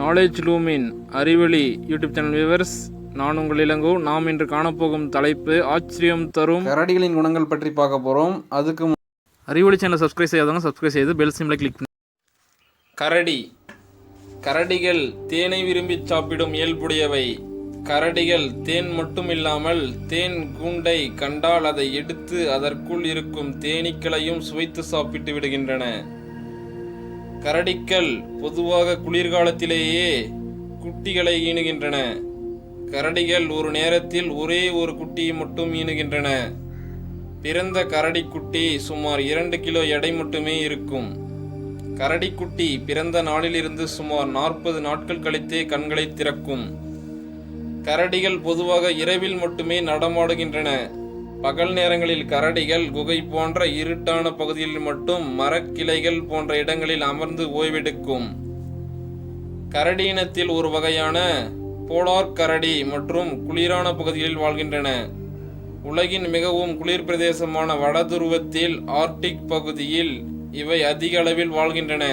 Knowledge லூமின் அறிவொளி YouTube channel viewers நான் உங்கள் இளங்கோ நாம் இன்று காணப்போகும் தலைப்பு ஆச்சரியம் தரும் கரடிகளின் குணங்கள் பற்றி பார்க்க போகிறோம் அதுக்கு அறிவொளி சேனலை சப்ஸ்கிரைப் செய்யாதவங்க சப்ஸ்கிரைப் செய்து பெல் சிம்ல கிளிக் பண்ணி. கரடி. கரடிகள் தேனை விரும்பி சாப்பிடும் இயல்புடையவை. கரடிகள் தேன் மட்டும் இல்லாமல் தேன் கூண்டை கண்டால் அதை எடுத்து அதற்குள் இருக்கும் தேனீக்களையும் சுவைத்து சாப்பிட்டு விடுகின்றன. கரடிக்கள் பொதுவாக குளிர்காலத்திலேயே குட்டிகளை ஈனுகின்றன கரடிகள் ஒரு நேரத்தில் ஒரே ஒரு குட்டியை மட்டும் ஈனுகின்றன பிறந்த கரடிக்குட்டி சுமார் இரண்டு கிலோ எடை மட்டுமே இருக்கும். கரடிக்குட்டி பிறந்த நாளிலிருந்து சுமார் நாற்பது நாட்கள் கழித்தே கண்களை திறக்கும். கரடிகள் பொதுவாக இரவில் மட்டுமே நடமாடுகின்றன. பகல் நேரங்களில் கரடிகள் குகை போன்ற இருட்டான பகுதியில் மட்டும் மரக்கிளைகள் போன்ற இடங்களில் அமர்ந்து ஓய்வெடுக்கும். கரடி இனத்தில் ஒரு வகையான போலார் கரடி மற்றும் குளிரான பகுதிகளில் வாழ்கின்றன. உலகின் மிகவும் குளிர் பிரதேசமான வடதுருவத்தில் ஆர்டிக் பகுதியில் இவை அதிக அளவில் வாழ்கின்றன.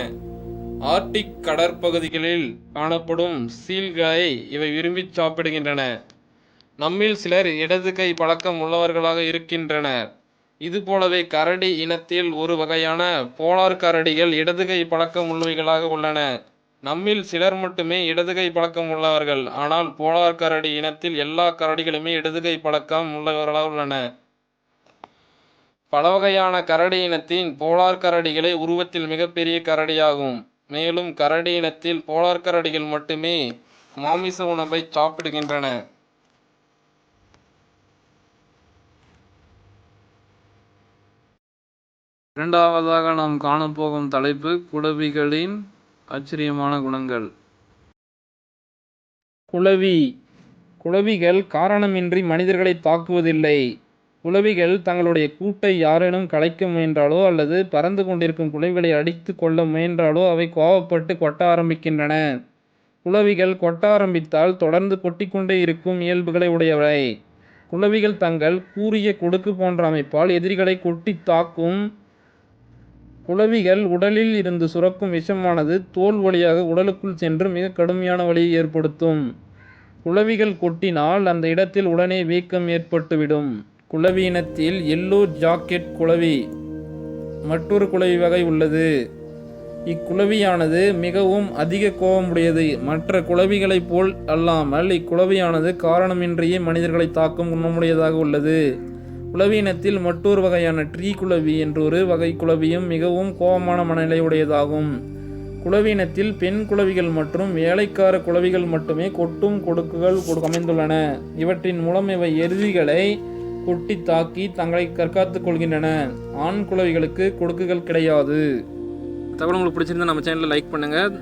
ஆர்டிக் கடற்பகுதிகளில் காணப்படும் சீல்களை இவை விரும்பி சாப்பிடுகின்றன. நம்மில் சிலர் இடது கை பழக்கம் உள்ளவர்களாக இருக்கின்றனர். இதுபோலவே கரடி இனத்தில் ஒரு வகையான போலார் கரடிகள் இடது கை பழக்கம் உள்ளவைகளாக உள்ளன. நம்மில் சிலர் மட்டுமே இடது கை பழக்கம் உள்ளவர்கள். ஆனால் போலார் கரடி இனத்தில் எல்லா கரடிகளுமே இடது கை பழக்கம் உள்ளவர்களாக உள்ளன. பல வகையான கரடி இனத்தின் போலார் கரடிகளே உருவத்தில் மிகப்பெரிய கரடியாகும். மேலும் கரடி இனத்தில் போலார் கரடிகள் மட்டுமே மாமிச உணவை சாப்பிடுகின்றன. இரண்டாவதாக நாம் காணப்போகும் தலைப்பு குளவிகளின் ஆச்சரியமான குணங்கள். குளவி குளவிகள் காரணமின்றி மனிதர்களை தாக்குவதில்லை. குளவிகள் தங்களுடைய கூட்டை யாரேனும் கலைக்க முயன்றாலோ அல்லது பறந்து கொண்டிருக்கும் குளவிகளை அடித்து கொள்ள முயன்றாலோ அவை கோபப்பட்டு கொட்ட ஆரம்பிக்கின்றன. குளவிகள் கொட்ட ஆரம்பித்தால் தொடர்ந்து கொட்டிக்கொண்டே இருக்கும் இயல்புகளை உடையவை. குளவிகள் தங்கள் கூறிய கொடுக்கு போன்ற அமைப்பால் எதிரிகளை கொட்டி தாக்கும் குளவிகள் உடலில் இருந்து சுரக்கும் விஷமானது தோல் வழியாக உடலுக்குள் சென்று மிக கடுமையான வலியை ஏற்படுத்தும். குளவிகள் கொட்டினால் அந்த இடத்தில் உடனே வீக்கம் ஏற்பட்டுவிடும். குளவி இனத்தில் எல்லோ ஜாக்கெட் குளவி மற்றொரு குளவி வகை உள்ளது. இக்குளவியானது மிகவும் அதிக கோபமுடையது. மற்ற குளவிகளைப் போல் அல்லாமல் இக்குளவியானது காரணமின்றியே மனிதர்களை தாக்கும் குணமுடையதாக உள்ளது. குளவியினத்தில் மற்றொரு வகையான ட்ரீ குளவி என்றொரு வகை குளவியும் மிகவும் கோபமான மனநிலையுடையதாகும். உடையதாகும் பெண் குளவிகள் மற்றும் வேலைக்கார குளவிகள் மட்டுமே கொட்டும் கொடுக்குகள் கொடு- அமைந்துள்ளன. இவற்றின் மூலம் இவை எருதிகளை கொட்டி தாக்கி தங்களை கற்காத்துக் கொள்கின்றன. ஆண் குளவிகளுக்கு கொடுக்குகள் கிடையாது. தகவல் உங்களுக்கு பிடிச்சிருந்தா நம்ம சேனலில் லைக் பண்ணுங்கள்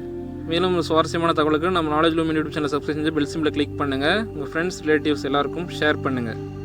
மேலும் சுவாரஸ்யமான தகவலுக்கு நம்ம knowledge Lumin YouTube channel subscribe செஞ்சு பெல் சிம்பில் கிளிக் பண்ணுங்கள் உங்கள் ஃப்ரெண்ட்ஸ் ரிலேட்டிவ்ஸ் எல்லாருக்கும் ஷேர் பண்ணுங்கள்